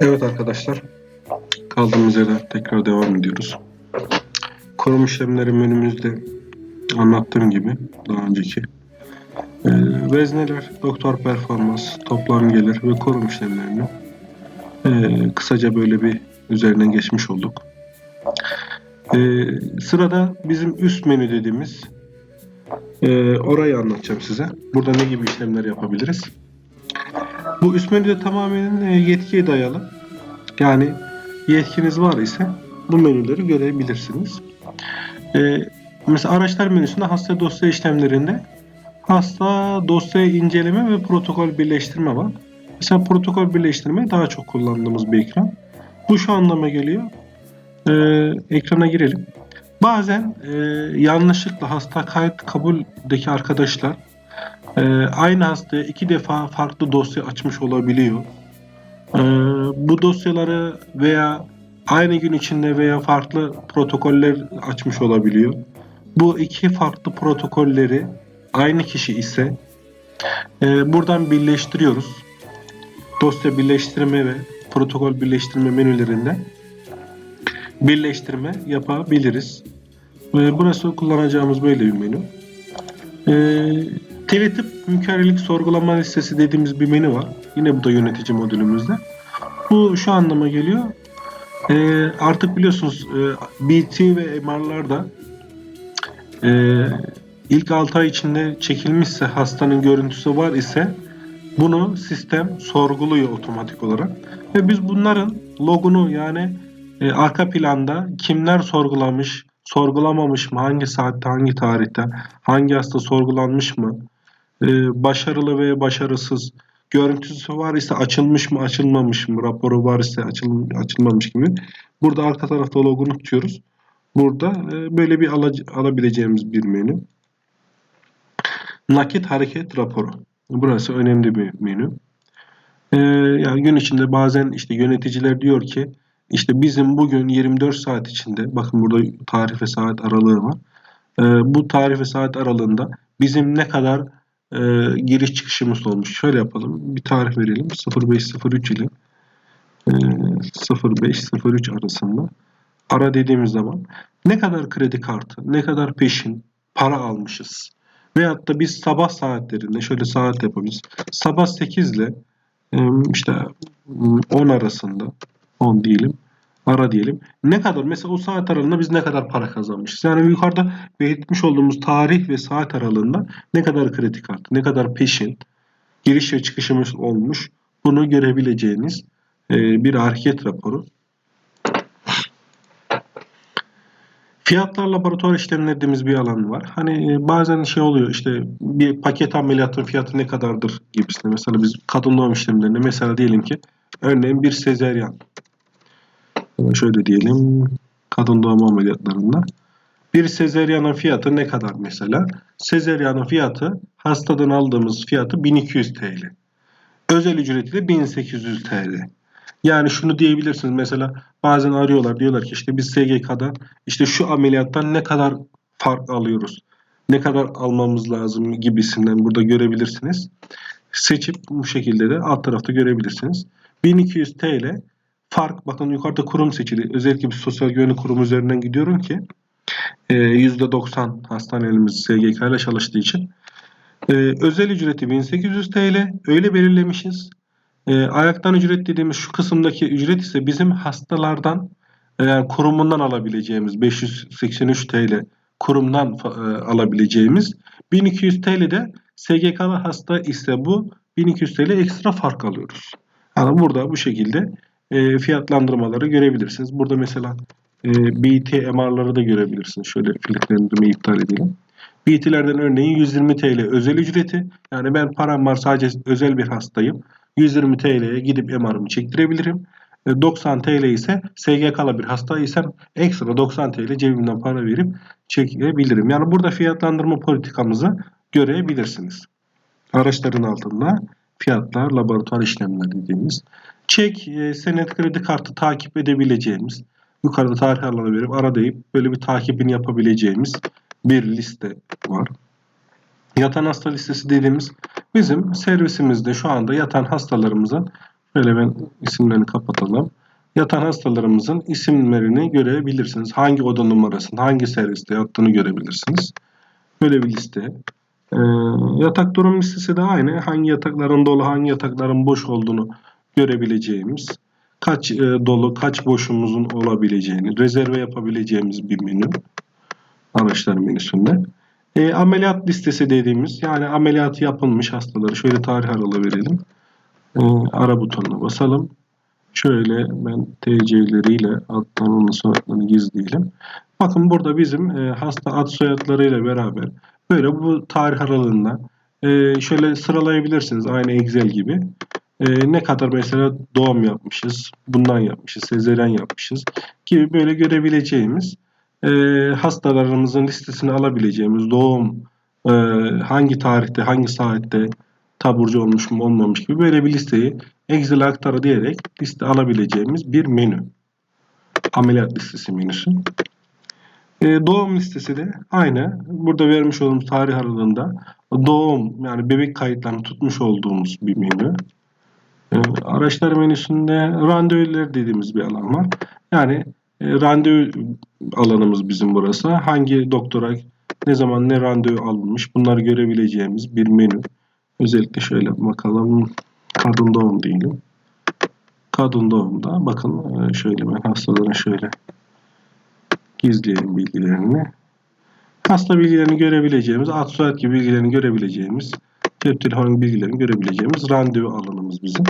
Evet arkadaşlar, kaldığımız yerden tekrar devam ediyoruz. Kurum işlemleri menümüzde anlattığım gibi daha önceki e, vezneler, doktor performans, toplam gelir ve kurum işlemlerini e, kısaca böyle bir üzerinden geçmiş olduk. E, sırada bizim üst menü dediğimiz e, orayı anlatacağım size. Burada ne gibi işlemler yapabiliriz? Bu üst menüde tamamen e, yetkiye dayalı. Yani yetkiniz var ise bu menüleri görebilirsiniz. E, mesela araçlar menüsünde hasta dosya işlemlerinde hasta dosya inceleme ve protokol birleştirme var. Mesela protokol birleştirme daha çok kullandığımız bir ekran. Bu şu anlama geliyor. E, ekrana girelim. Bazen e, yanlışlıkla hasta kayıt kabuldeki arkadaşlar ee, aynı hastaya iki defa farklı dosya açmış olabiliyor. Ee, bu dosyaları veya aynı gün içinde veya farklı protokoller açmış olabiliyor. Bu iki farklı protokolleri aynı kişi ise e, buradan birleştiriyoruz. Dosya birleştirme ve protokol birleştirme menülerinde birleştirme yapabiliriz. Ee, burası kullanacağımız böyle bir menü. Ee, Teletip mükemmellik sorgulama listesi dediğimiz bir menü var. Yine bu da yönetici modülümüzde. Bu şu anlama geliyor. Ee, artık biliyorsunuz e, BT ve MR'larda e, ilk 6 ay içinde çekilmişse hastanın görüntüsü var ise bunu sistem sorguluyor otomatik olarak. Ve biz bunların logunu yani e, arka planda kimler sorgulamış, sorgulamamış mı, hangi saatte, hangi tarihte, hangi hasta sorgulanmış mı, e, başarılı ve başarısız, görüntüsü var ise açılmış mı, açılmamış mı, raporu var ise açıl, açılmamış gibi. Burada arka tarafta logunu tutuyoruz. Burada e, böyle bir ala, alabileceğimiz bir menü. Nakit hareket raporu. Burası önemli bir menü. E, yani gün içinde bazen işte yöneticiler diyor ki işte bizim bugün 24 saat içinde bakın burada tarih ve saat aralığı var. E, bu tarih ve saat aralığında bizim ne kadar e, giriş çıkışımız olmuş. Şöyle yapalım. Bir tarih verelim. 0503 ile e, 0503 arasında ara dediğimiz zaman ne kadar kredi kartı, ne kadar peşin para almışız. Veyahut da biz sabah saatlerinde şöyle saat yapabiliriz. Sabah 8 ile e, işte 10 arasında 10 diyelim ara diyelim. Ne kadar mesela o saat aralığında biz ne kadar para kazanmışız? Yani yukarıda belirtmiş olduğumuz tarih ve saat aralığında ne kadar kredi kartı, ne kadar peşin giriş ve çıkışımız olmuş bunu görebileceğiniz e, bir hareket raporu. Fiyatlar laboratuvar işlemleri dediğimiz bir alan var. Hani e, bazen şey oluyor işte bir paket ameliyatın fiyatı ne kadardır gibisine. Mesela biz kadın doğum işlemlerinde mesela diyelim ki örneğin bir sezeryan şöyle diyelim kadın doğum ameliyatlarında bir sezeryanın fiyatı ne kadar mesela? Sezeryanın fiyatı hastadan aldığımız fiyatı 1200 TL. Özel ücreti de 1800 TL. Yani şunu diyebilirsiniz mesela bazen arıyorlar diyorlar ki işte biz SGK'da işte şu ameliyattan ne kadar fark alıyoruz? Ne kadar almamız lazım gibisinden burada görebilirsiniz. Seçip bu şekilde de alt tarafta görebilirsiniz. 1200 TL fark bakın yukarıda kurum seçili. Özellikle bir sosyal güvenlik kurumu üzerinden gidiyorum ki %90 hastanelerimiz SGK ile çalıştığı için. E, özel ücreti 1800 TL öyle belirlemişiz. E, ayaktan ücret dediğimiz şu kısımdaki ücret ise bizim hastalardan yani kurumundan alabileceğimiz 583 TL kurumdan e, alabileceğimiz 1200 TL de SGK'lı hasta ise bu 1200 TL ekstra fark alıyoruz. Yani burada bu şekilde e, fiyatlandırmaları görebilirsiniz. Burada mesela e, BT da görebilirsiniz. Şöyle filtrelendirmeyi iptal edelim. BT'lerden örneğin 120 TL özel ücreti. Yani ben param var sadece özel bir hastayım. 120 TL'ye gidip MR'ımı çektirebilirim. 90 TL ise SGK'lı bir hasta isem ekstra 90 TL cebimden para verip çekebilirim. Yani burada fiyatlandırma politikamızı görebilirsiniz. Araçların altında fiyatlar, laboratuvar işlemleri dediğimiz çek, e, senet kredi kartı takip edebileceğimiz, yukarıda tarih alanı verip ara böyle bir takibini yapabileceğimiz bir liste var. Yatan hasta listesi dediğimiz bizim servisimizde şu anda yatan hastalarımızın Şöyle ben isimlerini kapatalım. Yatan hastalarımızın isimlerini görebilirsiniz. Hangi oda numarasını, hangi serviste yattığını görebilirsiniz. Böyle bir liste. Ee, yatak durum listesi de aynı. Hangi yatakların dolu, hangi yatakların boş olduğunu görebileceğimiz, kaç e, dolu, kaç boşumuzun olabileceğini, rezerve yapabileceğimiz bir menü. Araçlar menüsünde. E, ameliyat listesi dediğimiz yani ameliyat yapılmış hastaları şöyle tarih aralığı verelim. E, ara butonuna basalım. Şöyle ben TC'leriyle alttan onun soyadlarını gizleyelim. Bakın burada bizim e, hasta ad soyadlarıyla beraber böyle bu tarih aralığında e, şöyle sıralayabilirsiniz aynı Excel gibi. E, ne kadar mesela doğum yapmışız, bundan yapmışız, sezeryen yapmışız gibi böyle görebileceğimiz e, hastalarımızın listesini alabileceğimiz doğum e, hangi tarihte, hangi saatte taburcu olmuş mu olmamış gibi böyle bir listeyi Excel'e aktar diyerek liste alabileceğimiz bir menü. Ameliyat listesi menüsü. E, doğum listesi de aynı. Burada vermiş olduğumuz tarih aralığında doğum yani bebek kayıtlarını tutmuş olduğumuz bir menü. E, araçlar menüsünde randevular dediğimiz bir alan var. Yani e, randevu alanımız bizim burası. Hangi doktora ne zaman ne randevu alınmış bunları görebileceğimiz bir menü. Özellikle şöyle bakalım. Kadın doğum diyelim. Kadın doğumda bakın şöyle ben hastaların şöyle gizleyelim bilgilerini. Hasta bilgilerini görebileceğimiz, ad soyad gibi bilgilerini görebileceğimiz, cep telefonu bilgilerini görebileceğimiz randevu alanımız bizim.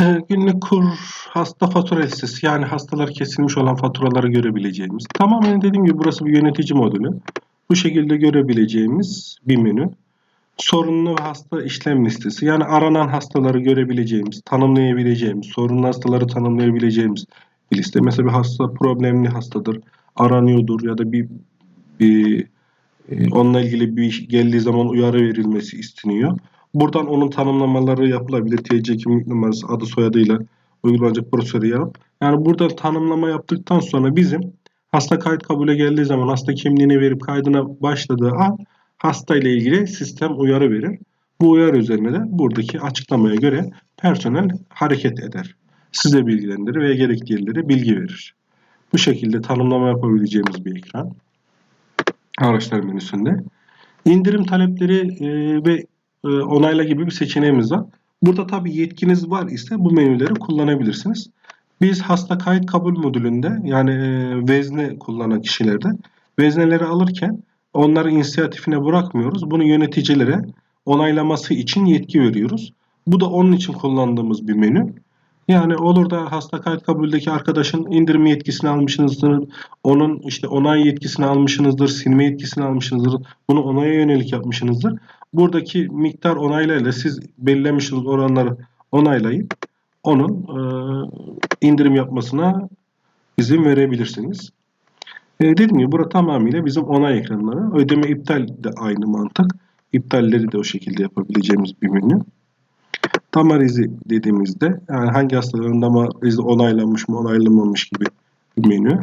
E, Günlük kur hasta fatura listesi yani hastalar kesilmiş olan faturaları görebileceğimiz. Tamamen dediğim gibi burası bir yönetici modülü. Bu şekilde görebileceğimiz bir menü. Sorunlu hasta işlem listesi yani aranan hastaları görebileceğimiz, tanımlayabileceğimiz, sorunlu hastaları tanımlayabileceğimiz liste. Mesela bir hasta problemli hastadır, aranıyordur ya da bir, bir e, onunla ilgili bir iş geldiği zaman uyarı verilmesi isteniyor. Buradan onun tanımlamaları yapılabilir. TC kimlik numarası, adı soyadıyla uygulanacak prosedürü yapıp. Yani burada tanımlama yaptıktan sonra bizim hasta kayıt kabule geldiği zaman hasta kimliğini verip kaydına başladığı an hasta ile ilgili sistem uyarı verir. Bu uyarı üzerine de buradaki açıklamaya göre personel hareket eder. Size bilgilendirir ve gerekli yerlere bilgi verir. Bu şekilde tanımlama yapabileceğimiz bir ekran. Araçlar menüsünde. İndirim talepleri e, ve e, onayla gibi bir seçeneğimiz var. Burada tabii yetkiniz var ise bu menüleri kullanabilirsiniz. Biz hasta kayıt kabul modülünde yani e, vezne kullanan kişilerde vezneleri alırken onları inisiyatifine bırakmıyoruz. Bunu yöneticilere onaylaması için yetki veriyoruz. Bu da onun için kullandığımız bir menü. Yani olur da hasta kayıt kabuldeki arkadaşın indirim yetkisini almışsınızdır, onun işte onay yetkisini almışsınızdır, silme yetkisini almışsınızdır, bunu onaya yönelik yapmışsınızdır. Buradaki miktar onaylarıyla siz belirlemişsiniz oranları onaylayıp onun e, indirim yapmasına izin verebilirsiniz. E, dediğim gibi burada tamamıyla bizim onay ekranları. Ödeme iptal de aynı mantık. İptalleri de o şekilde yapabileceğimiz bir menü. Damar izi dediğimizde yani hangi hastaların damar izi onaylanmış mı onaylanmamış gibi bir menü.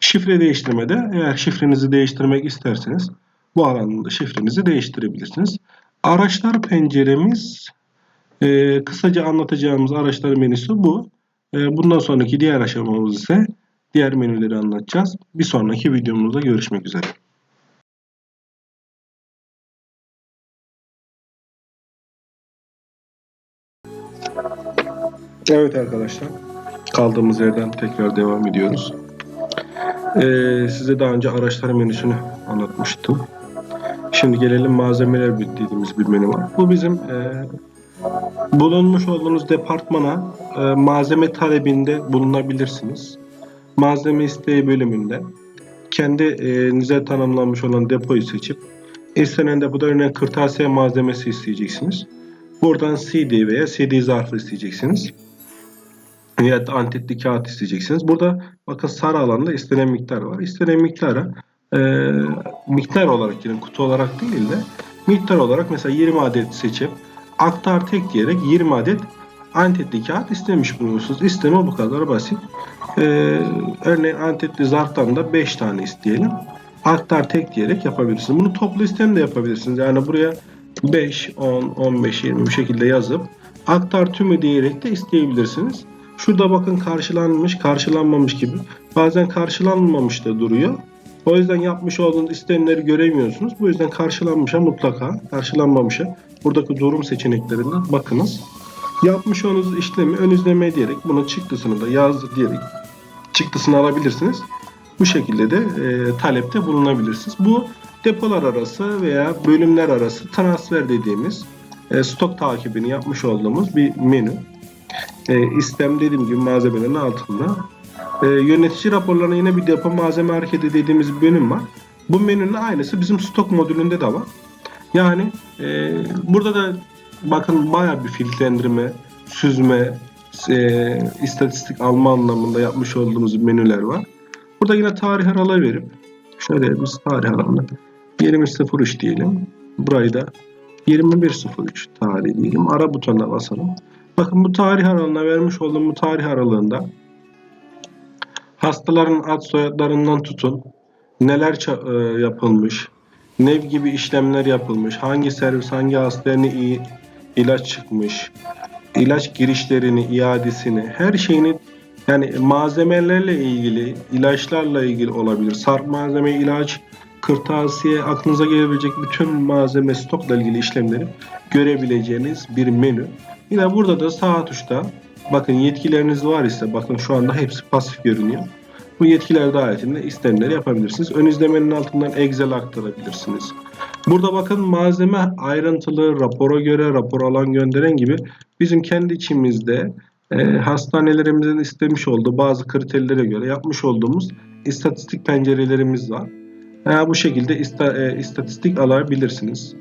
Şifre değiştirmede eğer şifrenizi değiştirmek isterseniz bu alanda şifrenizi değiştirebilirsiniz. Araçlar penceremiz e, kısaca anlatacağımız araçlar menüsü bu. E, bundan sonraki diğer aşamamız ise diğer menüleri anlatacağız. Bir sonraki videomuzda görüşmek üzere. Evet arkadaşlar. Kaldığımız yerden tekrar devam ediyoruz. Ee, size daha önce araçlar menüsünü anlatmıştım. Şimdi gelelim malzemeler dediğimiz bir menü var. Bu bizim e, bulunmuş olduğunuz departmana e, malzeme talebinde bulunabilirsiniz. Malzeme isteği bölümünde kendinize tanımlanmış olan depoyu seçip istenen depoda örneğin kırtasiye malzemesi isteyeceksiniz. Buradan CD veya CD zarfı isteyeceksiniz. Ya da antetli kağıt isteyeceksiniz. Burada bakın sarı alanda istenen miktar var. İstenen miktara e, miktar olarak yani kutu olarak değil de miktar olarak mesela 20 adet seçip aktar tek diyerek 20 adet antetli kağıt istemiş bulunuyorsunuz. İsteme bu kadar basit. Ee, örneğin antetli zarftan da 5 tane isteyelim. Aktar tek diyerek yapabilirsiniz. Bunu toplu istem de yapabilirsiniz. Yani buraya 5, 10, 15, 20 bu şekilde yazıp aktar tümü diyerek de isteyebilirsiniz. Şurada bakın karşılanmış, karşılanmamış gibi. Bazen karşılanmamış da duruyor. O yüzden yapmış olduğunuz işlemleri göremiyorsunuz. Bu yüzden karşılanmışa mutlaka, karşılanmamışa buradaki durum seçeneklerinden bakınız. Yapmış olduğunuz işlemi ön izleme diyerek bunun çıktısını da yazdı diyerek çıktısını alabilirsiniz. Bu şekilde de e, talepte bulunabilirsiniz. Bu depolar arası veya bölümler arası transfer dediğimiz e, stok takibini yapmış olduğumuz bir menü. E, istem dediğim gibi malzemelerin altında. E, yönetici raporlarına yine bir depo malzeme hareketi dediğimiz bir bölüm var. Bu menünün aynısı bizim stok modülünde de var. Yani e, burada da bakın bayağı bir filtrelendirme, süzme, e, istatistik alma anlamında yapmış olduğumuz menüler var. Burada yine tarih aralığı verip şöyle biz tarih aralığını 20.03 diyelim. Burayı da 21.03 tarihi diyelim. Ara butonuna basalım. Bakın bu tarih aralığına vermiş olduğum bu tarih aralığında hastaların ad soyadlarından tutun neler e, yapılmış, ne gibi işlemler yapılmış, hangi servis hangi hastaya iyi ilaç çıkmış, ilaç girişlerini, iadesini, her şeyini yani malzemelerle ilgili, ilaçlarla ilgili olabilir. Sarp malzeme, ilaç, kırtasiye, aklınıza gelebilecek bütün malzeme stokla ilgili işlemleri görebileceğiniz bir menü. Yine burada da sağ tuşta bakın yetkileriniz var ise bakın şu anda hepsi pasif görünüyor. Bu yetkiler dahilinde istenleri yapabilirsiniz. Ön izlemenin altından Excel aktarabilirsiniz. Burada bakın malzeme ayrıntılı, rapora göre, rapor alan gönderen gibi bizim kendi içimizde e, hastanelerimizin istemiş olduğu bazı kriterlere göre yapmış olduğumuz istatistik pencerelerimiz var. E, bu şekilde ista, e, istatistik alabilirsiniz.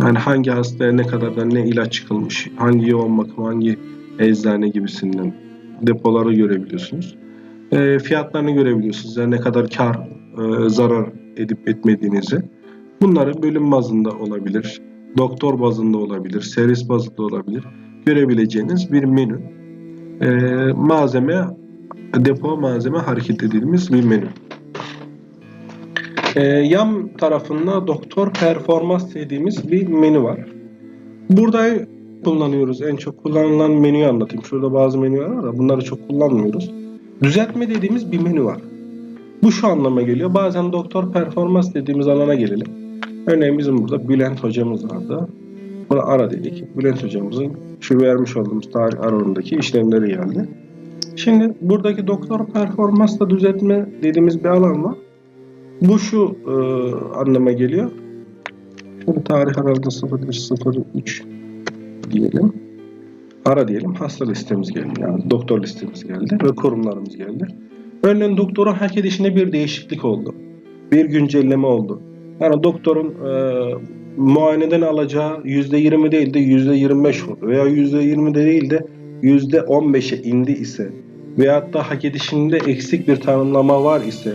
Yani hangi hastaya ne kadardan ne ilaç çıkılmış, hangi yoğun bakım, hangi eczane gibisinden depoları görebiliyorsunuz. E, fiyatlarını görebiliyorsunuz. Yani ne kadar kar, e, zarar edip etmediğinizi. Bunları bölüm bazında olabilir, doktor bazında olabilir, servis bazında olabilir. Görebileceğiniz bir menü. E, malzeme, depo malzeme hareket edilmiş bir menü. E, yan tarafında doktor performans dediğimiz bir menü var. Burada kullanıyoruz. En çok kullanılan menüyü anlatayım. Şurada bazı menüler var da bunları çok kullanmıyoruz. Düzeltme dediğimiz bir menü var. Bu şu anlama geliyor. Bazen doktor performans dediğimiz alana gelelim. Örneğin bizim burada Bülent hocamız vardı. Buna ara dedik. Bülent hocamızın şu vermiş olduğumuz tarih aralığındaki işlemleri geldi. Şimdi buradaki doktor performansla düzeltme dediğimiz bir alan var. Bu şu e, anlama geliyor. Şimdi tarih aralığında 0103 diyelim. Ara diyelim. Hasta listemiz geldi. Yani doktor listemiz geldi ve kurumlarımız geldi. Örneğin doktorun hak edişinde bir değişiklik oldu. Bir güncelleme oldu. Yani doktorun e, muayeneden alacağı %20 değil de %25 oldu. Veya %20 de değil de %15'e indi ise veyahut da hak edişinde eksik bir tanımlama var ise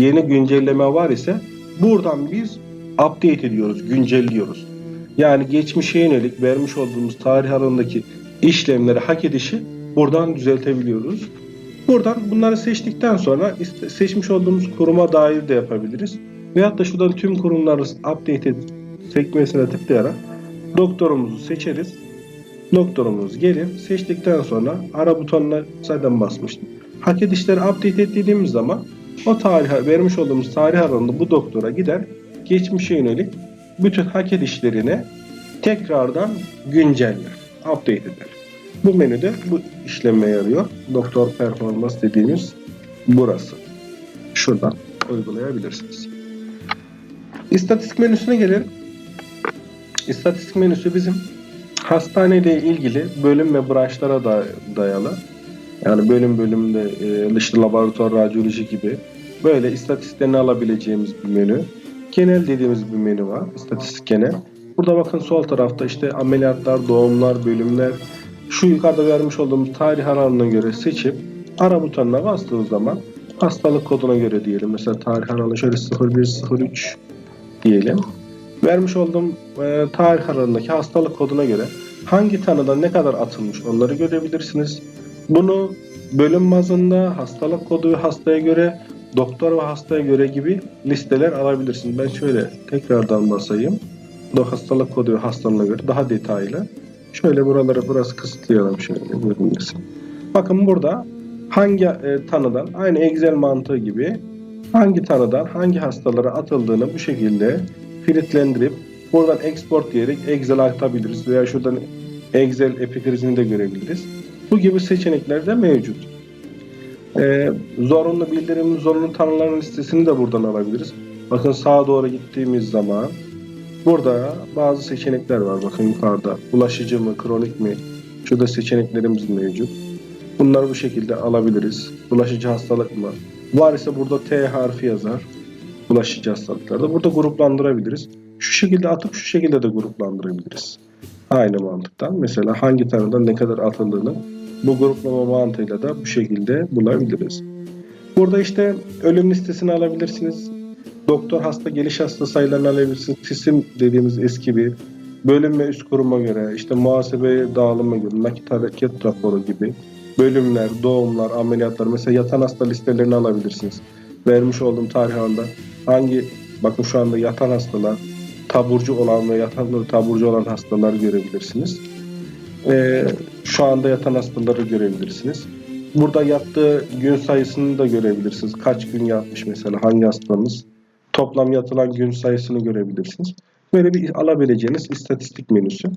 yeni güncelleme var ise buradan biz update ediyoruz, güncelliyoruz. Yani geçmişe yönelik vermiş olduğumuz tarih aralığındaki işlemleri hak edişi buradan düzeltebiliyoruz. Buradan bunları seçtikten sonra seçmiş olduğumuz kuruma dair de yapabiliriz. Veyahut da şuradan tüm kurumları update et sekmesine tıklayarak doktorumuzu seçeriz. Doktorumuz gelir. Seçtikten sonra ara butonuna zaten basmıştım. Hak edişleri update et dediğimiz zaman o tarih vermiş olduğumuz tarih aralığında bu doktora gider. Geçmişe yönelik bütün hak edişlerini tekrardan günceller, update eder. Bu menüde bu işleme yarıyor. Doktor performans dediğimiz burası. Şuradan uygulayabilirsiniz. İstatistik menüsüne gelelim. İstatistik menüsü bizim hastaneyle ilgili bölüm ve branşlara da dayalı. Yani bölüm bölümde e, işte laboratuvar, radyoloji gibi böyle istatistiklerini alabileceğimiz bir menü. Genel dediğimiz bir menü var. İstatistik genel. Burada bakın sol tarafta işte ameliyatlar, doğumlar, bölümler. Şu yukarıda vermiş olduğumuz tarih aralığına göre seçip ara butonuna bastığınız zaman hastalık koduna göre diyelim. Mesela tarih aralığı şöyle 0103 diyelim. Vermiş olduğum e, tarih aralığındaki hastalık koduna göre hangi tanıdan ne kadar atılmış onları görebilirsiniz. Bunu bölüm bazında hastalık kodu ve hastaya göre doktor ve hastaya göre gibi listeler alabilirsiniz. Ben şöyle tekrardan basayım. Bu hastalık kodu ve hastalığına göre daha detaylı Şöyle buraları burası kısıtlayalım şöyle görünmesin. Bakın burada hangi e, tanıdan aynı Excel mantığı gibi hangi tanıdan hangi hastalara atıldığını bu şekilde filtrelendirip buradan export diyerek Excel'e atabiliriz veya şuradan Excel epikrizini de görebiliriz. Bu gibi seçenekler de mevcut. Ee, zorunlu bildirim, zorunlu tanıların listesini de buradan alabiliriz. Bakın sağa doğru gittiğimiz zaman burada bazı seçenekler var. Bakın yukarıda bulaşıcı mı, kronik mi? Şurada seçeneklerimiz mevcut. Bunları bu şekilde alabiliriz. Bulaşıcı hastalık mı? Var ise burada T harfi yazar. Bulaşıcı hastalıklarda. Burada gruplandırabiliriz. Şu şekilde atıp şu şekilde de gruplandırabiliriz. Aynı mantıktan. Mesela hangi tanıdan ne kadar atıldığını bu gruplama mantığıyla da bu şekilde bulabiliriz. Burada işte ölüm listesini alabilirsiniz. Doktor hasta geliş hasta sayılarını alabilirsiniz. TİSİM dediğimiz eski bir bölüm ve üst kuruma göre işte muhasebe dağılıma göre nakit hareket raporu gibi bölümler, doğumlar, ameliyatlar mesela yatan hasta listelerini alabilirsiniz. Vermiş olduğum tarih anda hangi bakın şu anda yatan hastalar taburcu olan ve yatan taburcu olan hastalar görebilirsiniz. Ee, şu anda yatan hastaları görebilirsiniz. Burada yattığı gün sayısını da görebilirsiniz. Kaç gün yatmış mesela hangi hastanız. Toplam yatılan gün sayısını görebilirsiniz. Böyle bir alabileceğiniz istatistik menüsü.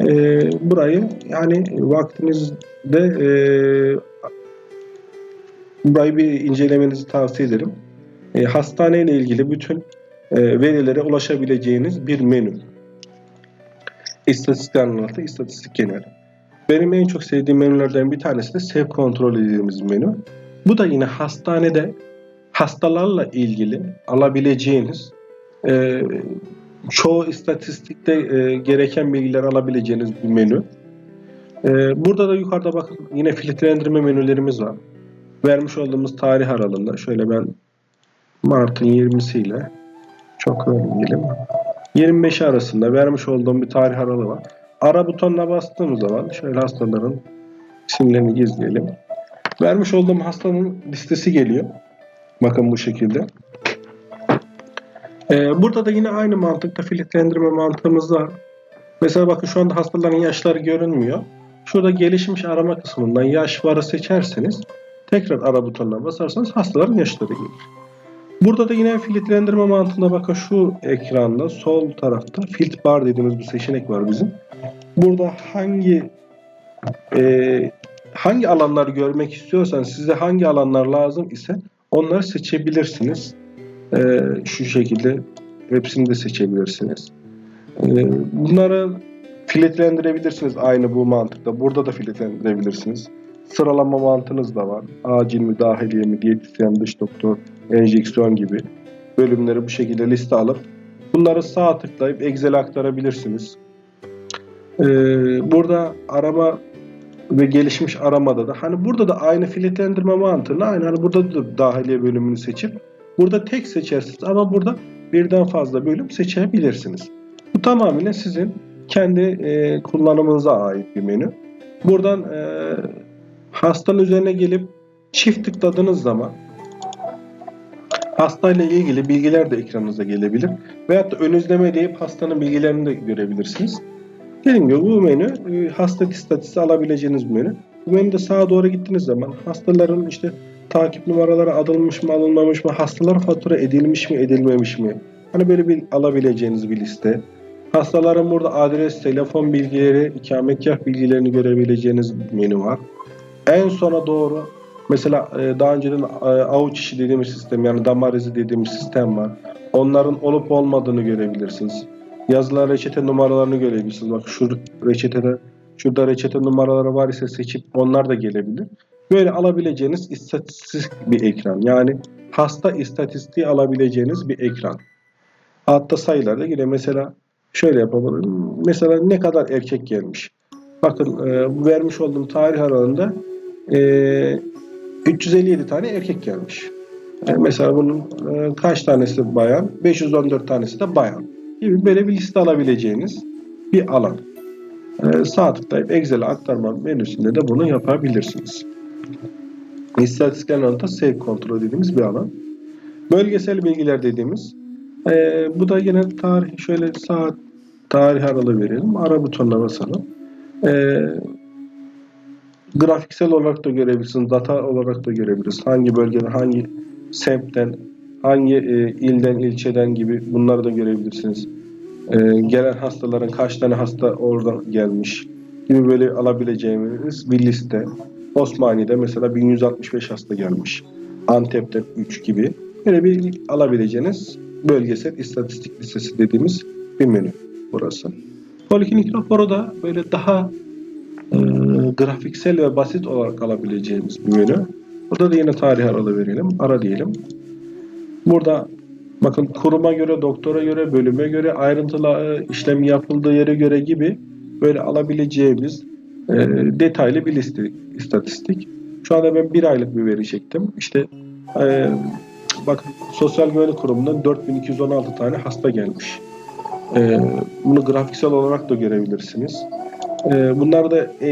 Ee, burayı yani vaktinizde e, burayı bir incelemenizi tavsiye ederim. E, hastaneyle ilgili bütün e, verilere ulaşabileceğiniz bir menü. İstatistik anlatı, istatistik genel. Benim en çok sevdiğim menülerden bir tanesi de sev kontrol dediğimiz menü. Bu da yine hastanede hastalarla ilgili alabileceğiniz e, çoğu istatistikte e, gereken bilgiler alabileceğiniz bir menü. E, burada da yukarıda bakın yine filtrelendirme menülerimiz var. Vermiş olduğumuz tarih aralığında şöyle ben Mart'ın 20'siyle çok önemli 25 arasında vermiş olduğum bir tarih aralığı var. Ara butonuna bastığımız zaman şöyle hastaların isimlerini gizleyelim. Vermiş olduğum hastanın listesi geliyor. Bakın bu şekilde. Ee, burada da yine aynı mantıkta filtrelendirme mantığımız var. Mesela bakın şu anda hastaların yaşları görünmüyor. Şurada gelişmiş arama kısmından yaş varı seçerseniz tekrar ara butonuna basarsanız hastaların yaşları gelir. Burada da yine filtrelendirme mantığında bakın şu ekranda sol tarafta filt bar dediğimiz bir seçenek var bizim. Burada hangi e, hangi alanları görmek istiyorsanız size hangi alanlar lazım ise onları seçebilirsiniz. E, şu şekilde hepsini de seçebilirsiniz. E, bunları filtrelendirebilirsiniz aynı bu mantıkta. Burada da filtrelendirebilirsiniz. Sıralama mantığınız da var. Acil mi, dahiliye mi, diyetisyen, dış doktor, enjeksiyon gibi bölümleri bu şekilde liste alıp bunları sağ tıklayıp Excel'e aktarabilirsiniz. Ee, burada arama ve gelişmiş aramada da hani burada da aynı filtrelendirme mantığını aynı hani burada da dahiliye bölümünü seçip burada tek seçersiniz ama burada birden fazla bölüm seçebilirsiniz. Bu tamamen sizin kendi e, kullanımınıza ait bir menü. Buradan e, hastanın üzerine gelip çift tıkladığınız zaman hastayla ilgili bilgiler de ekranınıza gelebilir. Veyahut da ön izleme deyip hastanın bilgilerini de görebilirsiniz. Dediğim gibi bu menü e, hasta istatistiği alabileceğiniz menü. Bu menüde sağa doğru gittiğiniz zaman hastaların işte takip numaraları alınmış mı alınmamış mı, hastalar fatura edilmiş mi edilmemiş mi? Hani böyle bir alabileceğiniz bir liste. Hastaların burada adres, telefon bilgileri, ikametgah bilgilerini görebileceğiniz menü var. En sona doğru mesela e, daha önceden e, avuç işi dediğimiz sistem yani damar izi dediğimiz sistem var. Onların olup olmadığını görebilirsiniz. Yazılan reçete numaralarını görebilirsiniz. Bak şu reçetede şurada reçete numaraları var ise seçip onlar da gelebilir. Böyle alabileceğiniz istatistik bir ekran. Yani hasta istatistiği alabileceğiniz bir ekran. Altta sayılarda yine mesela şöyle yapabilirim. Mesela ne kadar erkek gelmiş. Bakın e, vermiş olduğum tarih aralığında e, 357 tane erkek gelmiş. Yani mesela bunun e, kaç tanesi bayan? 514 tanesi de bayan. Gibi böyle bir liste alabileceğiniz bir alan. E, sağ tıklayıp Excel'e aktarma menüsünde de bunu yapabilirsiniz. İstatistikler alanında save kontrol dediğimiz bir alan. Bölgesel bilgiler dediğimiz e, bu da yine tarih şöyle saat tarih aralığı verelim. Ara butonuna basalım. Ee, grafiksel olarak da görebilirsiniz, data olarak da görebilirsiniz. Hangi bölgeden, hangi semtten, hangi e, ilden, ilçeden gibi bunları da görebilirsiniz. Ee, gelen hastaların kaç tane hasta oradan gelmiş gibi böyle alabileceğiniz bir liste. Osmaniye'de mesela 1165 hasta gelmiş. Antep'te 3 gibi. Böyle bir alabileceğiniz bölgesel istatistik listesi dediğimiz bir menü burası. Poliklinik raporu da böyle daha e, grafiksel ve basit olarak alabileceğimiz bir menü. Burada da yine tarih aralı verelim. Ara diyelim. Burada bakın kuruma göre, doktora göre, bölüme göre, ayrıntılı işlem yapıldığı yere göre gibi böyle alabileceğimiz e, detaylı bir liste istatistik. Şu anda ben bir aylık bir veri çektim. İşte e, bakın Sosyal Güvenlik Kurumu'ndan 4216 tane hasta gelmiş. E, bunu grafiksel olarak da görebilirsiniz. E, bunları da e,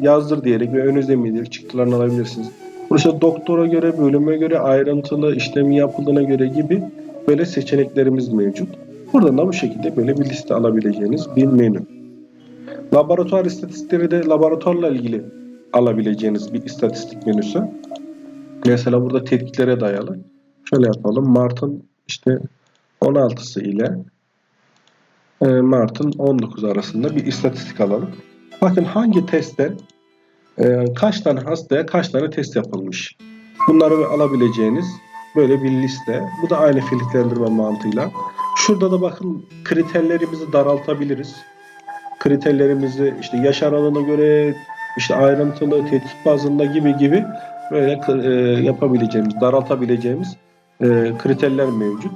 yazdır diyerek ve ön diyerek çıktılarını alabilirsiniz. Burası doktora göre, bölüme göre, ayrıntılı işlemi yapıldığına göre gibi böyle seçeneklerimiz mevcut. Buradan da bu şekilde böyle bir liste alabileceğiniz bir menü. Laboratuvar istatistikleri de laboratuvarla ilgili alabileceğiniz bir istatistik menüsü. Mesela burada tetkiklere dayalı. Şöyle yapalım. Mart'ın işte 16'sı ile Mart'ın 19 arasında bir istatistik alalım. Bakın hangi testte e, kaç tane hastaya kaç tane test yapılmış. Bunları alabileceğiniz böyle bir liste. Bu da aynı filtrelendirme mantığıyla. Şurada da bakın kriterlerimizi daraltabiliriz. Kriterlerimizi işte yaş aralığına göre işte ayrıntılı tetkik bazında gibi gibi böyle e, yapabileceğimiz, daraltabileceğimiz e, kriterler mevcut.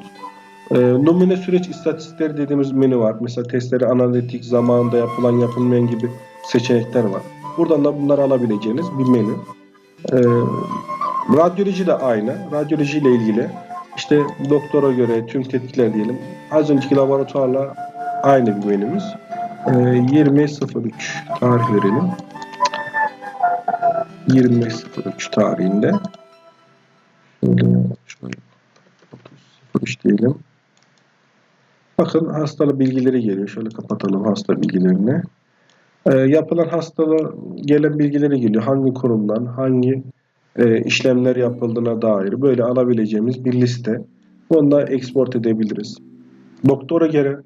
E, numune süreç istatistikleri dediğimiz menü var. Mesela testleri analitik zamanında yapılan yapılmayan gibi seçenekler var. Buradan da bunları alabileceğiniz bir menü. E, radyoloji de aynı. Radyoloji ile ilgili işte doktora göre tüm tetkikler diyelim. Az önceki laboratuvarla aynı bir menümüz. E, 20.03 tarih verelim. 25.03 tarihinde şöyle 30.03 diyelim. Bakın hastalık bilgileri geliyor. Şöyle kapatalım hasta bilgilerini. Ee, yapılan hastalar gelen bilgileri geliyor. Hangi kurumdan, hangi e, işlemler yapıldığına dair böyle alabileceğimiz bir liste. Onu da export edebiliriz. Doktora göre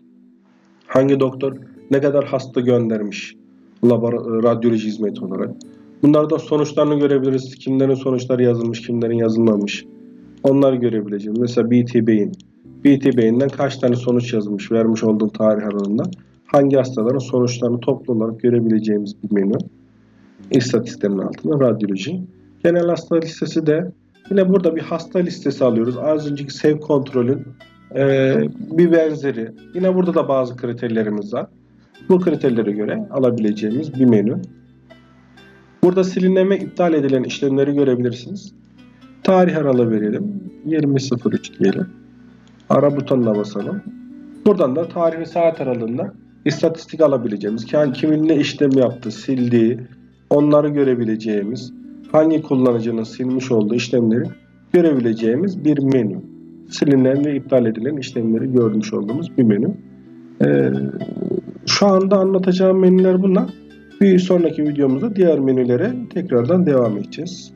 hangi doktor ne kadar hasta göndermiş labor- radyoloji hizmeti olarak. Bunlardan sonuçlarını görebiliriz. Kimlerin sonuçları yazılmış, kimlerin yazılmamış. Onları görebileceğiz. Mesela BT Beyin. BT Beyin'den kaç tane sonuç yazılmış vermiş olduğum tarih aralığında. Hangi hastaların sonuçlarını toplu olarak görebileceğimiz bir menü. İstatistiklerin altında radyoloji. Genel hasta listesi de yine burada bir hasta listesi alıyoruz. Az önceki sev kontrolün e, bir benzeri. Yine burada da bazı kriterlerimiz var. Bu kriterlere göre alabileceğimiz bir menü. Burada silinme iptal edilen işlemleri görebilirsiniz. Tarih aralığı verelim. 20.03 diyelim. Ara butonuna basalım. Buradan da tarih ve saat aralığında istatistik alabileceğimiz, yani kimin ne işlem yaptı, sildiği, onları görebileceğimiz, hangi kullanıcının silmiş olduğu işlemleri görebileceğimiz bir menü. Silinen ve iptal edilen işlemleri görmüş olduğumuz bir menü. Ee, şu anda anlatacağım menüler bunlar. Bir sonraki videomuzda diğer menülere tekrardan devam edeceğiz.